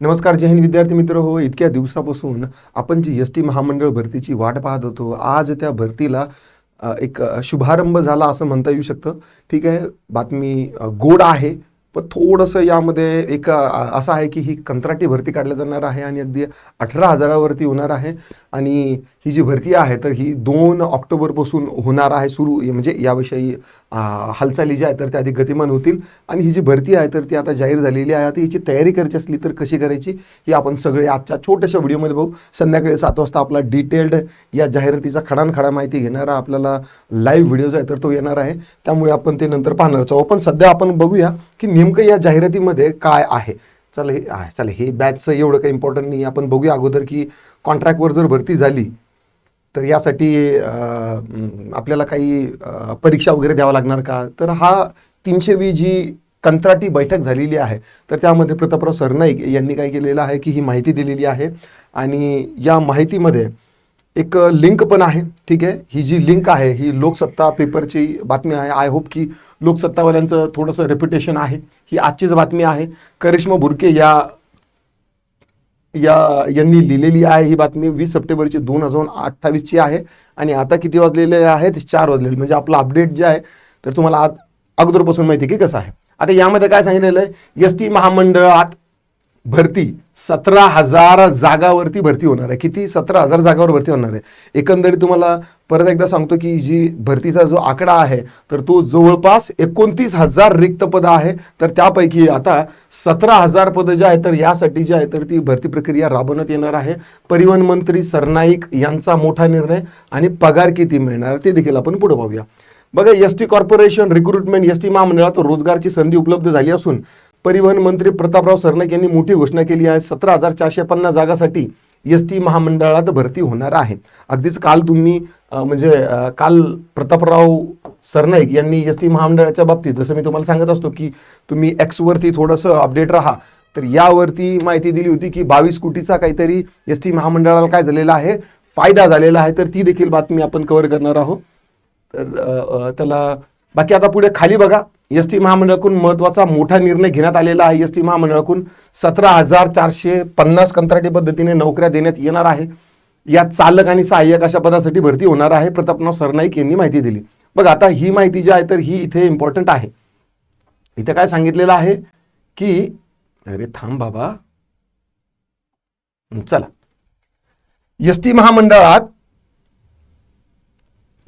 नमस्कार जय हिंद विद्यार्थी मित्र. हो इतक्या दिवसापासून आपण जी एस टी महामंडळ भरतीची वाट पाहत होतो आज त्या भरतीला एक शुभारंभ झाला असं म्हणता येऊ शकतं. ठीक आहे बातमी गोड आहे पण थोडंसं यामध्ये एक असं आहे की ही कंत्राटी भरती काढल्या जाणार आहे आणि अगदी अठरा हजारावरती होणार आहे. आणि ही जी भरती आहे तर ही दोन ऑक्टोबरपासून होणार आहे सुरू म्हणजे याविषयी हालचाली ज्या आहेत तर त्या अधिक गतिमान होतील. आणि ही जी भरती आहे तर ती आता जाहीर झालेली आहे. आता याची तयारी करायची असली तर कशी करायची ही आपण सगळे आजच्या छोट्याशा व्हिडिओमध्ये बघू. संध्याकाळी सात वाजता आपला डिटेल्ड या जाहिरातीचा खडानखडा माहिती घेणारा आपल्याला लाईव्ह व्हिडिओ जो आहे तर तो येणार आहे. त्यामुळे आपण ते नंतर पाहणारच आहोत. पण सध्या आपण बघूया की नेमकं या जाहिरातीमध्ये काय आहे. चला हे आहे चला हे बॅचचं एवढं काही इम्पॉर्टंट नाही आपण बघूया अगोदर की कॉन्ट्रॅक्टवर जर भरती झाली तर यासाठी आपल्याला काही परीक्षा वगैरे द्यावा लागणार का? तर हा तीनशेवी जी कंत्राटी बैठक झालेली आहे तर त्यामध्ये प्रतापराव सरनाईक यांनी काय केलेलं आहे की ही माहिती दिलेली आहे. आणि या माहितीमध्ये एक लिंक पण आहे ठीक आहे? ही जी लिंक आहे ही लोकसत्ता पेपरची बातमी आहे. आय होप की लोकसत्तावाल्यांचं थोडंसं रेप्युटेशन आहे. ही आजचीच बातमी आहे. करिश्मा बुरके या या यांनी लिहिलेली आहे. ही बातमी वीस सप्टेंबरची दोन हजार अठ्ठावीसची आहे. आणि आता किती वाजलेले आहेत? चार वाजलेले. म्हणजे आपलं अपडेट जे आहे तर तुम्हाला आत अगोदरपासून माहिती आहे की कसं आहे. आता यामध्ये काय सांगितलेलं आहे? एस टी महामंडळात भरती सतरा हजार जागावरती भरती होणार आहे. किती? सतरा हजार जागावर भरती होणार आहे. एकंदरीत तुम्हाला परत एकदा सांगतो की जी भरतीचा जो आकडा आहे तर तो जवळपास एकोणतीस हजार रिक्त पदं आहे. तर त्यापैकी आता सतरा हजार पदं जे आहे तर यासाठी जे आहे तर ती भरती प्रक्रिया राबवण्यात येणार आहे. परिवहन मंत्री सरनाईक यांचा मोठा निर्णय आणि पगार किती मिळणार ते देखील आपण पुढे पाहूया बघा S T corporation recruitment S T महामंडळात रोजगारची संधी उपलब्ध झाली असून परिवहन मंत्री प्रतापराव सरनाईक यांनी मोठी घोषणा केली आहे. सतरा हजार चारशे पन्नास जागासाठी एस टी महामंडळात भरती होणार आहे. अगदीच काल तुम्ही म्हणजे काल प्रतापराव सरनाईक यांनी एस टी महामंडळाच्या बाबतीत जसं मी तुम्हाला सांगत असतो की तुम्ही एक्सवरती थोडंसं अपडेट राहा तर यावरती माहिती दिली होती की बावीस कोटीचा काहीतरी एस टी महामंडळाला काय झालेला आहे फायदा झालेला आहे तर ती देखील बातमी आपण कव्हर करणार आहोत. तर त्याला बाकी आता पुढे खाली बघा. एस टी महामंडळाकडून महत्त्वाचा मोठा निर्णय घेण्यात आलेला आहे. एस टी महामंडळाकडून सतरा हजार चारशे पन्नास कंत्राटी पद्धतीने नोकऱ्या देण्यात येणार आहे. यात चालक आणि सहाय्यक अशा पदासाठी भरती होणार आहे. प्रतापराव सरनाईक यांनी माहिती दिली. बघ आता ही माहिती जी आहे तर ही इथे इम्पॉर्टंट आहे. इथे काय सांगितलेलं आहे की अरे थांब बाबा. चला. एस टी महामंडळात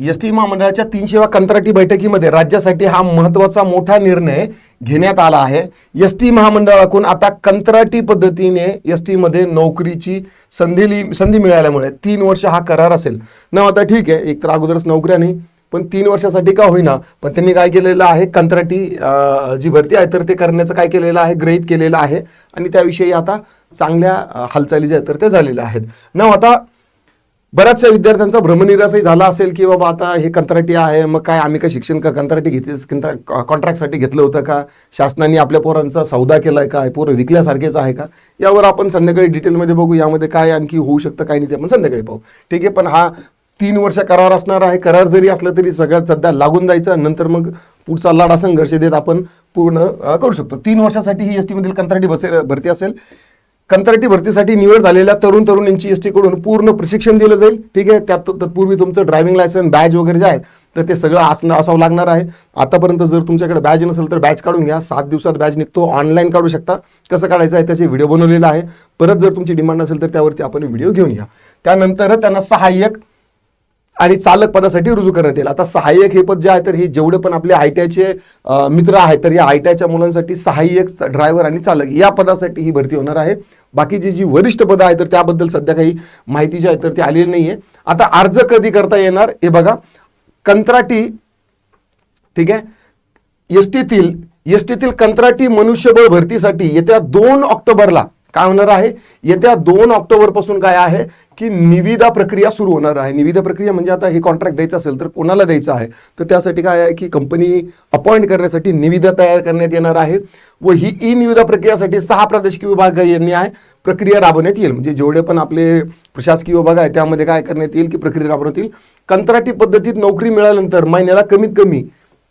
एस टी महामंडळाच्या तीनशेवा कंत्राटी बैठकीमध्ये राज्यासाठी हा महत्त्वाचा मोठा निर्णय घेण्यात आला आहे. एस टी महामंडळाकडून आता कंत्राटी पद्धतीने एस टीमध्ये नोकरीची संधी संधी मिळाल्यामुळे तीन वर्ष हा करार असेल. ना आता ठीक आहे एक तर अगोदरच नोकऱ्या नाही पण तीन वर्षासाठी का होईना? पण त्यांनी काय केलेलं आहे कंत्राटी जी भरती आहे तर ते करण्याचं काय केलेलं आहे ग्रहित केलेलं आहे. आणि त्याविषयी आता चांगल्या हालचाली ज्या आहेत तर ते झालेल्या आहेत. न आता बऱ्याचशा विद्यार्थ्यांचा भ्रमनिरासही झाला असेल की बाबा आता हे कंत्राटी आहे मग काय आम्ही काय शिक्षण का कंत्राटी घेतली कंत्रा कॉन्ट्रॅक्टसाठी घेतलं होतं का? शासनाने आपल्या पोरांचा सौदा केलाय का? पोरं विकल्यासारखेच आहे का? यावर आपण संध्याकाळी डिटेलमध्ये बघू यामध्ये काय आणखी होऊ शकतं काय नाही ते आपण संध्याकाळी पाहू. ठीक आहे पण हा तीन वर्ष करार असणार आहे. करार जरी असला तरी सगळ्यात सध्या लागून जायचं नंतर मग पुढचा लाडा संघर्ष देत आपण पूर्ण करू शकतो. तीन वर्षासाठी ही एस टीमधील कंत्राटी बसेल भरती असेल. कंत्राटी भरतीसाठी निवड झालेल्या तरुण तरुणींची एस टीकडून पूर्ण प्रशिक्षण दिलं जाईल. ठीक आहे त्यात तत्पूर्वी तुमचं ड्रायव्हिंग लायसन बॅच वगैरे जे आहे तर ते सगळं असणं असावं लागणार आहे. आतापर्यंत जर तुमच्याकडे बॅच नसेल तर बॅच काढून घ्या. सात दिवसात बॅच निघतो ऑनलाईन काढू शकता. कसं काढायचं आहे त्याचे व्हिडिओ बनवलेला आहे. परत जर तुमची डिमांड असेल तर त्यावरती आपण व्हिडिओ घेऊन या. त्यानंतर त्यांना सहाय्यक आणि चालक पदासाठी रुजू करण्यात येईल. आता सहाय्यक हे पद जे आहे तर हे जेवढे पण आपले आय टी आयचे मित्र आहेत तर या आय मुलांसाठी सहाय्यक ड्रायव्हर आणि चालक या पदासाठी ही भरती होणार आहे. बाकीची जी वरिष्ठ पदं आहेत तर त्याबद्दल सध्या काही माहिती जी आहे तर ती आलेली नाही आहे आता अर्ज कधी करता येणार हे बघा. कंत्राटी ठीक आहे? एस टीतील एस टीतील कंत्राटी मनुष्यबळ भरतीसाठी येत्या दोन ऑक्टोबरला काय होणार आहे? येत्या दोन ऑक्टोबरपासून काय आहे की निविदा प्रक्रिया सुरू होणार आहे. निविदा प्रक्रिया म्हणजे आता हे कॉन्ट्रॅक्ट द्यायचं असेल तर कोणाला द्यायचं आहे? तर त्यासाठी काय आहे की कंपनी अपॉइंट करण्यासाठी निविदा तयार करण्यात येणार आहे व ही ई निविदा प्रक्रियासाठी सहा प्रादेशिक विभाग यांनी आहे प्रक्रिया राबवण्यात येईल. म्हणजे जेवढे पण आपले प्रशासकीय विभाग आहे त्यामध्ये काय करण्यात येईल की प्रक्रिया राबवण्यात येईल. कंत्राटी पद्धतीत नोकरी मिळाल्यानंतर महिन्याला कमीत कमी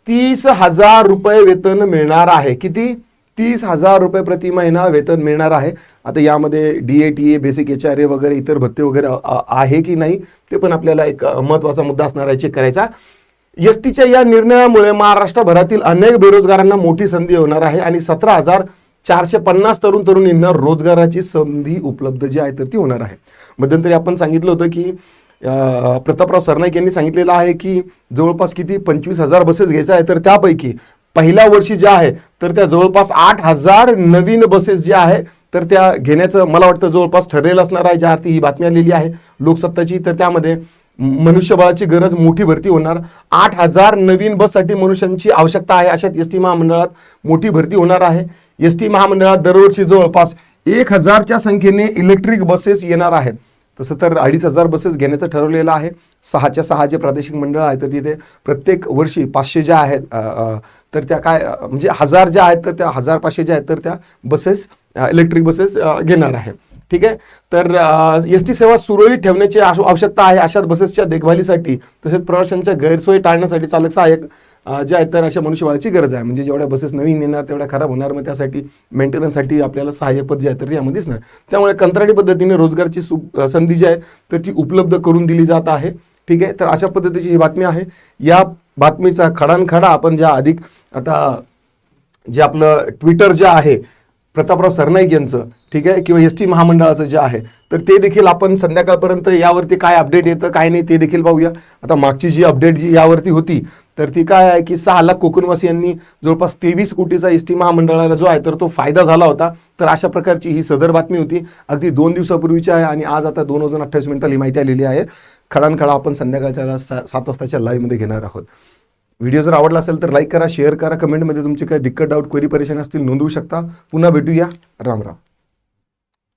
तीस हजार रुपये वेतन मिळणार आहे. किती? तीस हजार रुपये प्रति महिना वेतन मिळणार आहे. आता यामध्ये D A T A basic H R A वगैरे इतर भत्ते वगैरे आहे की नाही ते पण आपल्याला एक महत्त्वाचा महत्त्वाचा मुद्दा असणार आहे चेक करायचा. एस टीच्या या निर्णयामुळे महाराष्ट्रभरातील अनेक बेरोजगारांना मोठी संधी होणार आहे आणि सतरा हजार चारशे पन्नास तरुण तरुणींना रोजगाराची संधी उपलब्ध जी आहे तर ती होणार आहे. मध्यंतरी आपण सांगितलं होतं की प्रतापराव सरनाईक यांनी सांगितलेलं आहे की जवळपास किती? पंचवीस हजार बसेस घ्यायचं आहे तर त्यापैकी पहिल्या वर्षी ज्या आहे तर त्या जवळपास आठ हजार नवीन बसेस ज्या आहे तर त्या घेण्याचं मला वाटतं जवळपास ठरेल असणार आहे ज्या अर्थी ही बातमी आलेली आहे. लोकसत्ताची तर त्यामध्ये मनुष्यबळाची गरज मोठी भरती होणार. आठ हजार नवीन बससाठी मनुष्यांची आवश्यकता आहे अशात एस टी महामंडळात मोठी भरती होणार आहे. एस टी महामंडळात दरवर्षी जवळपास एक हजारच्या संख्येने इलेक्ट्रिक बसेस येणार आहेत. तसं तर अडीच हजार बसेस घेण्याचं ठरवलेलं आहे. सहाच्या सहा जे प्रादेशिक मंडळ आहेत तर तिथे प्रत्येक वर्षी पाचशे ज्या आहेत तर त्या काय म्हणजे हजार ज्या आहेत तर त्या हजार पाचशे ज्या आहेत तर त्या बसेस इलेक्ट्रिक बसेस घेणार आहे. ठीक आहे? तर एस टी सेवा सुरळीत ठेवण्याची आवश्यकता आहे अशा बसेसच्या देखभालीसाठी. तसेच प्रवाशांच्या गैरसोयी टाळण्यासाठी चालक सहाय्यक ज्या जे आहेत तर अशा मनुष्यबळाची गरज आहे. म्हणजे जेवढ्या बसेस नवीन येणार तेवढ्या खराब होणार मग त्यासाठी मेंटेनन्ससाठी आपल्याला सहाय्यपद जे आहे तर यामध्ये दिसणार. त्यामुळे कंत्राटी पद्धतीने रोजगारची सु संधी जी आहे तर ती उपलब्ध करून दिली जात आहे. ठीक आहे? तर अशा पद्धतीची ही बातमी आहे. या बातमीचा खडानखडा आपण ज्या अधिक आता जे आपलं ट्विटर जे आहे प्रतापराव सरनाईक यांचं ठीक आहे? किंवा एस टी महामंडळाचं जे आहे तर ते देखील आपण संध्याकाळपर्यंत यावरती काय अपडेट येतं काय नाही ते देखील पाहूया. आता मागची जी अपडेट जी यावरती होती तर ती काय आहे की सहा लाख कोकणवासियांनी जवळपास तेवीस कोटीचा एस टी महामंडळाला जो आहे तर तो फायदा झाला होता. तर अशा प्रकारची ही सदर बातमी होती. अगदी दोन दिवसापूर्वीची आहे आणि आज आता दोन वाजून अठ्ठावीस मिनिटाला ही माहिती आलेली आहे. खडानखडा आपण संध्याकाळच्या सा सात वाजताच्या लाईव्हमध्ये घेणार आहोत. व्हिडिओ जर आवडला असेल तर लाईक करा शेअर करा कमेंटमध्ये तुमचे काही दिक्कत डाऊट क्वेरी परेशानी असतील नोंदवू शकता. पुन्हा भेटूया. राम राम.